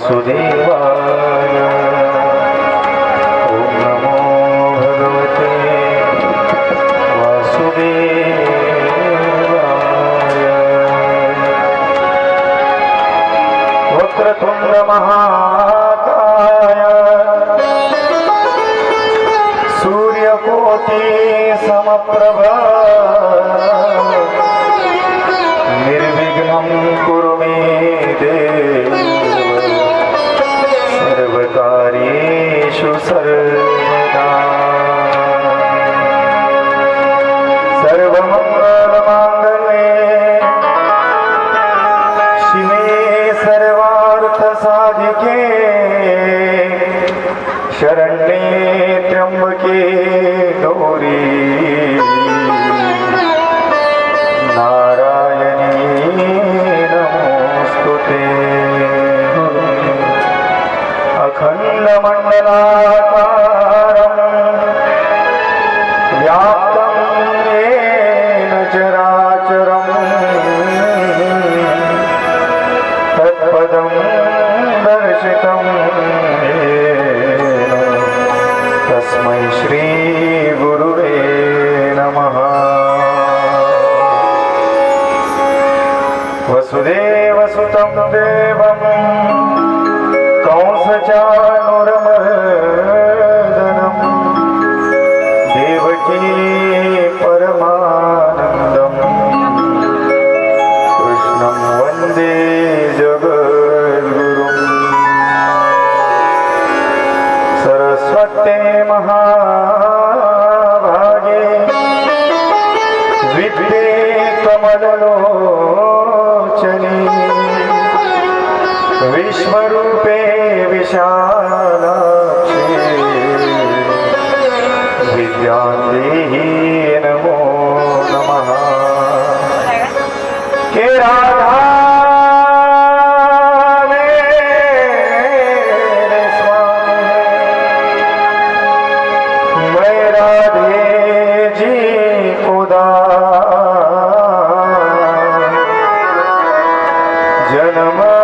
વાસુદેવાય ઓમ નમો ભગવતે વાસુદેવાય વક્રતુંડ મહાકાય સૂર્યકોટિ સમપ્રભા નિર્વિઘ્ન Yeah. ते महा আমার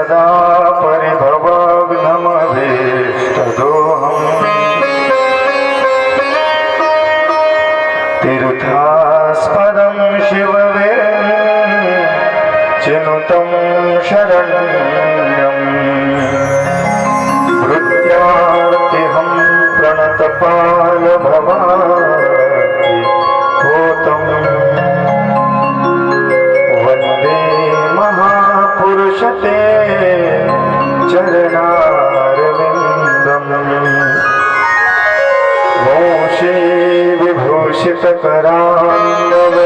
सदा परिभव टकरान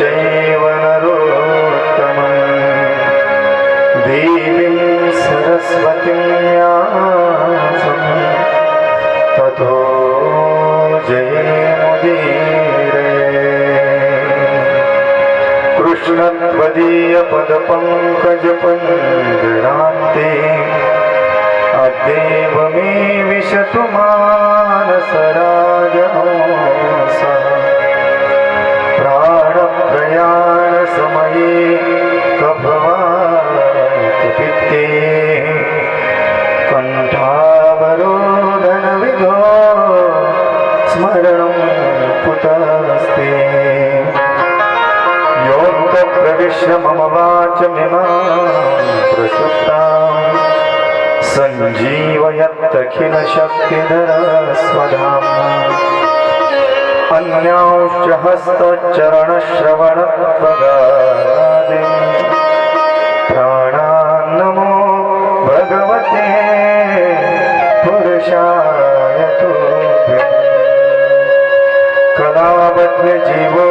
चैव नरोत्तमम् देवीं सरस्वतीं यासम् ततो जयमुदीरे कृष्णत्वदीयपदपम् स्मरणं कुतस्ते योग्यप्रविश्र मम वाचमिमा प्रसुप्तां। स अन्यांश्च हस्तचरणश्रवणस्वदादे জীবন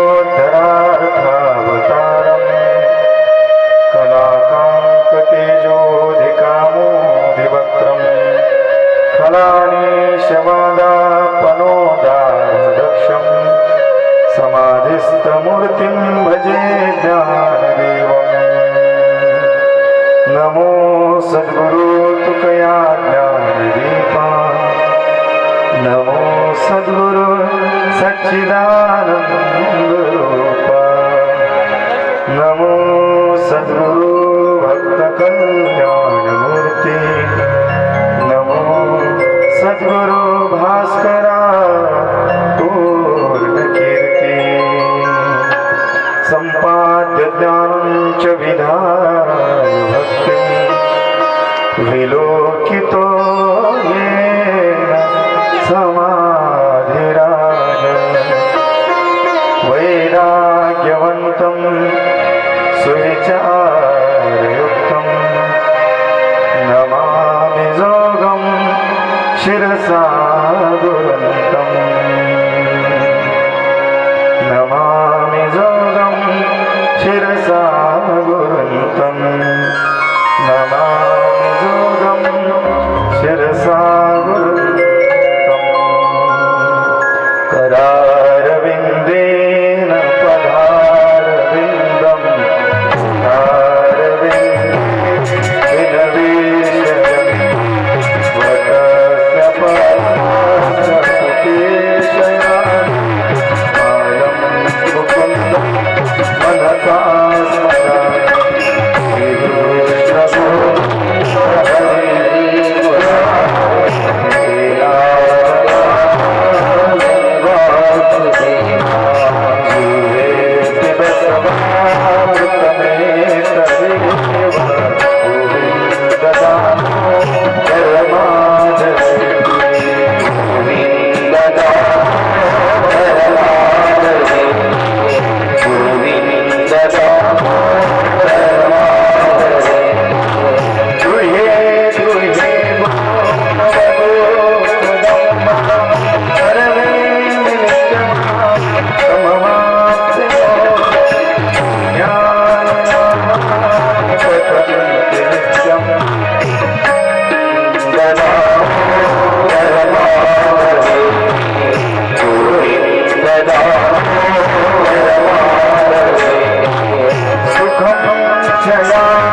Shalom.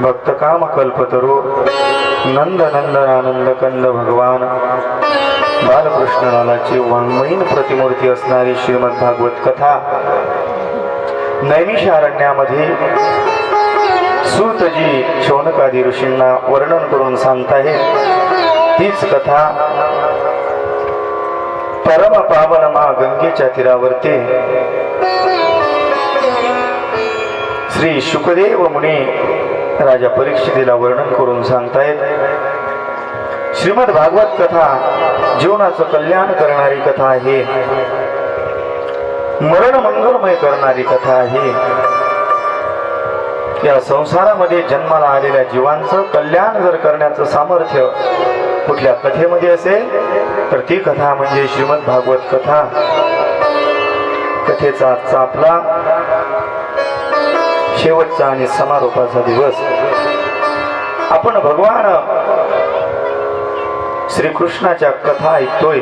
भक्त काम कल्पतरू नंद नंदन आनंद कंद भगवान बालकृष्णनालाची वाङ्मयीन प्रतिमूर्ती असणारी श्रीमद भागवत कथा नैमिषारण्यामध्ये सूतजी शौनकादी ऋषींना वर्णन करून सांगताहेत तीच कथा परम पावन मा गंगेच्या तीरावरती. श्री शुकदेव मुनी राजा परीक्षितीला वर्णन करून सांगतायत श्रीमद भागवत कथा जीवनाचं कल्याण करणारी कथा आहे. मरण मंगलमय करणारी कथा आहे. या संसारामध्ये जन्माला आलेल्या जीवांचं कल्याण जर करण्याचं सामर्थ्य कुठल्या कथेमध्ये असेल तर ती कथा म्हणजे श्रीमद भागवत कथा. कथेचा चापला शेवटचा आणि समारोपाचा दिवस. आपण भगवान श्रीकृष्णाच्या कथा ऐकतोय.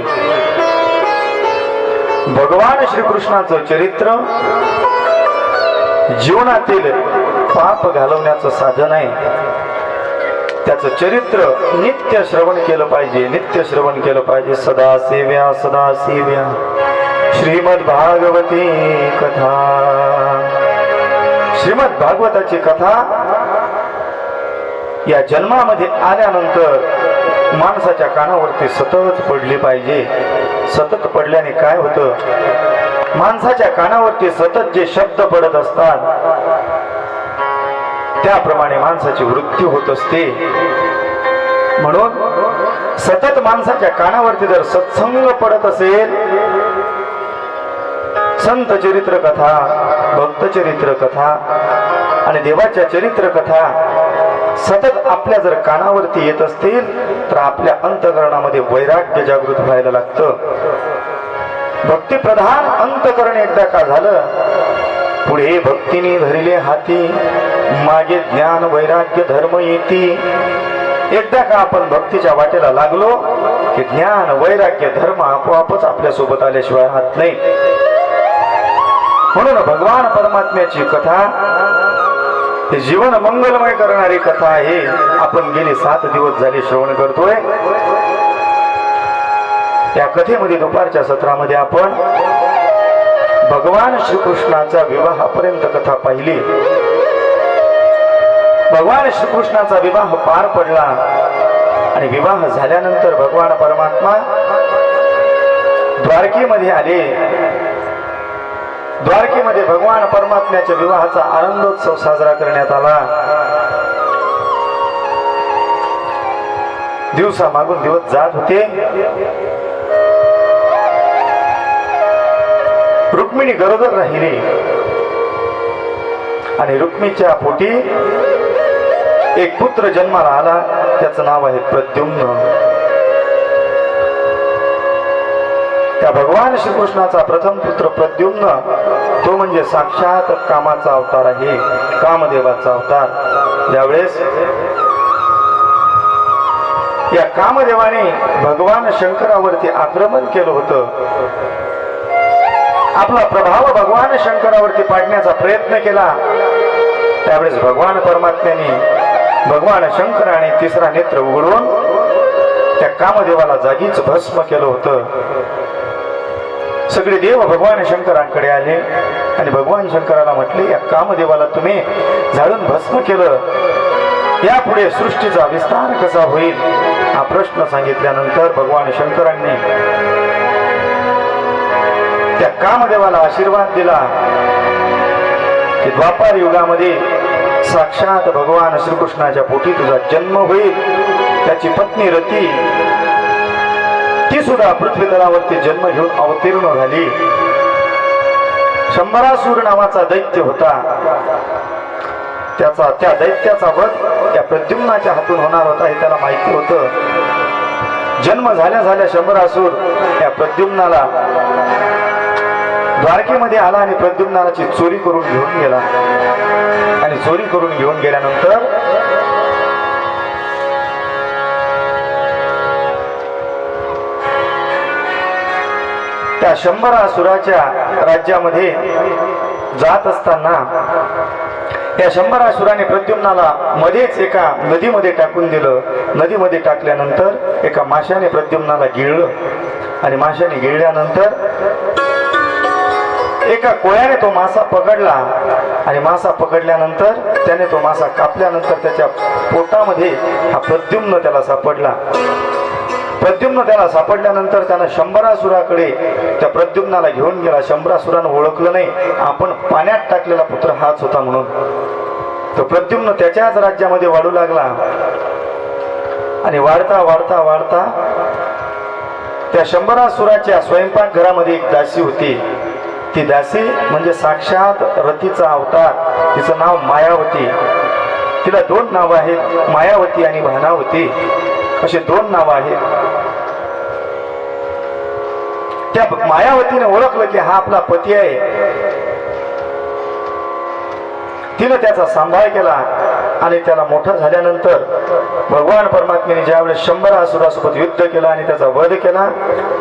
भगवान श्रीकृष्णाचं चरित्र जीवनातील पाप घालवण्याचं साधन आहे. त्याचं चरित्र नित्य श्रवण केलं पाहिजे नित्य श्रवण केलं पाहिजे. सदा सेव्या सदा सेव्या श्रीमद भागवती कथा. श्रीमद भागवताची कथा या जन्मामध्ये आल्यानंतर माणसाच्या कानावरती सतत पडली पाहिजे. सतत पडल्याने काय होतं? माणसाच्या कानावरती सतत जे शब्द पडत असतात त्याप्रमाणे माणसाची वृत्ती होत असते. म्हणून सतत माणसाच्या कानावरती जर सत्संग पडत असेल संत चरित्र कथा भक्त चरित्र कथा आणि देवाच्या चरित्र कथा सतत आपल्या जर कानावरती येत असतील तर आपल्या अंतकरणामध्ये वैराग्य जागृत व्हायला लागतं. भक्तिप्रधान अंतकरण एकदा का झालं पुढे भक्तीने धरले हाती मागे ज्ञान वैराग्य धर्म येती. एकदा का आपण भक्तीच्या वाटेला लागलो की ज्ञान वैराग्य धर्म आपोआपच आपल्यासोबत आल्याशिवाय हात नाही. म्हणून भगवान परमात्म्याची कथा जीवन मंगलमय करणारी कथा आहे आपण गेले सात दिवस झाले श्रवण करतोय. त्या कथेमध्ये दुपारच्या सत्रामध्ये आपण भगवान श्रीकृष्णाचा विवाहापर्यंत कथा पाहिली. भगवान श्रीकृष्णाचा विवाह पार पडला आणि विवाह झाल्यानंतर भगवान परमात्मा द्वारकेमध्ये आले. द्वारकेमध्ये भगवान परमात्म्याच्या विवाहाचा आनंदोत्सव साजरा करण्यात आला. दिवसा मागून दिवस जात होते. रुक्मिणी गरोदर राहिली. आणि रुक्मीच्या पोटी एक पुत्र जन्माला आला. त्याचं नाव आहे प्रद्युम्न. त्या भगवान श्रीकृष्णाचा प्रथम पुत्र प्रद्युम्न तो म्हणजे साक्षात कामाचा अवतार आहे कामदेवाचा अवतार. त्यावेळेस या कामदेवाने भगवान शंकरावरती आक्रमण केलं होतं. आपला प्रभाव भगवान शंकरावरती पाडण्याचा प्रयत्न केला. त्यावेळेस भगवान परमात्म्याने भगवान शंकराने तिसरा नेत्र उघडून त्या कामदेवाला जागीच भस्म केलं होतं. सगळे देव भगवान शंकरांकडे आले. आणि भगवान शंकराला म्हटले या कामदेवाला तुम्ही झाडून भस्म केलं. यापुढे सृष्टीचा विस्तार कसा होईल? हा प्रश्न सांगितल्यानंतर भगवान शंकरांनी त्या कामदेवाला आशीर्वाद दिला. की द्वापार युगामध्ये साक्षात भगवान श्रीकृष्णाच्या पोटी तुझा जन्म होईल. त्याची पत्नी रती सुद्धा पृथ्वीतलावरती जन्म घेऊन अवतीर्ण झाली. शंभरासूर नावाचा दैत्य होता. त्याचा त्या दैत्याचा वध त्या प्रद्युम्नाच्या हातून होणार होता हे त्याला माहिती होतं. जन्म झाल्या झाल्या शंभरासूर त्या प्रद्युम्नाला द्वारकेमध्ये आला आणि प्रद्युम्नाची चोरी करून घेऊन गेला. आणि चोरी करून घेऊन गेल्यानंतर त्या शंभरासुराच्या राज्यामध्ये जात असताना या शंभरासुराने प्रद्युम्नाला मध्येच एका नदीमध्ये टाकून दिलं. नदीमध्ये टाकल्यानंतर एका माशाने प्रद्युम्नाला गिळलं. आणि माशाने गिळल्यानंतर एका कोळ्याने तो मासा पकडला. आणि मासा पकडल्यानंतर त्याने तो मासा कापल्यानंतर त्याच्या पोटामध्ये हा प्रद्युम्न त्याला सापडला. प्रद्युम्न त्याला सापडल्यानंतर त्यानं शंभरासुराकडे त्या प्रद्युम्नाला घेऊन गेला. शंभरासुरानं ओळखलं नाही. आपण पाण्यात टाकलेला पुत्र हाच होता म्हणून. तो प्रद्युम्न त्याच्याच राज्यामध्ये वाढू लागला. आणि वाढता वाढता वाढता त्या शंभरासुराच्या स्वयंपाकघरामध्ये एक दासी होती. ती दासी म्हणजे साक्षात रतीचा अवतार. तिचं नाव मायावती. तिला दोन नावं आहेत. मायावती आणि भानावती. असे दोन नावं आहेत. त्या मायावतीने ओळखलं की हा आपला पती आहे. तिनं त्याचा सांभाळ केला आणि त्याला मोठा झाल्यानंतर भगवान परमात्म्याने ज्यावेळेस शंभर असुरासोबत युद्ध केला आणि त्याचा वध केला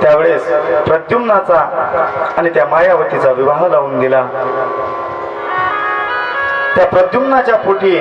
त्यावेळेस प्रद्युम्नाचा आणि त्या मायावतीचा विवाह लावून दिला. त्या प्रद्युम्नाच्या पोटी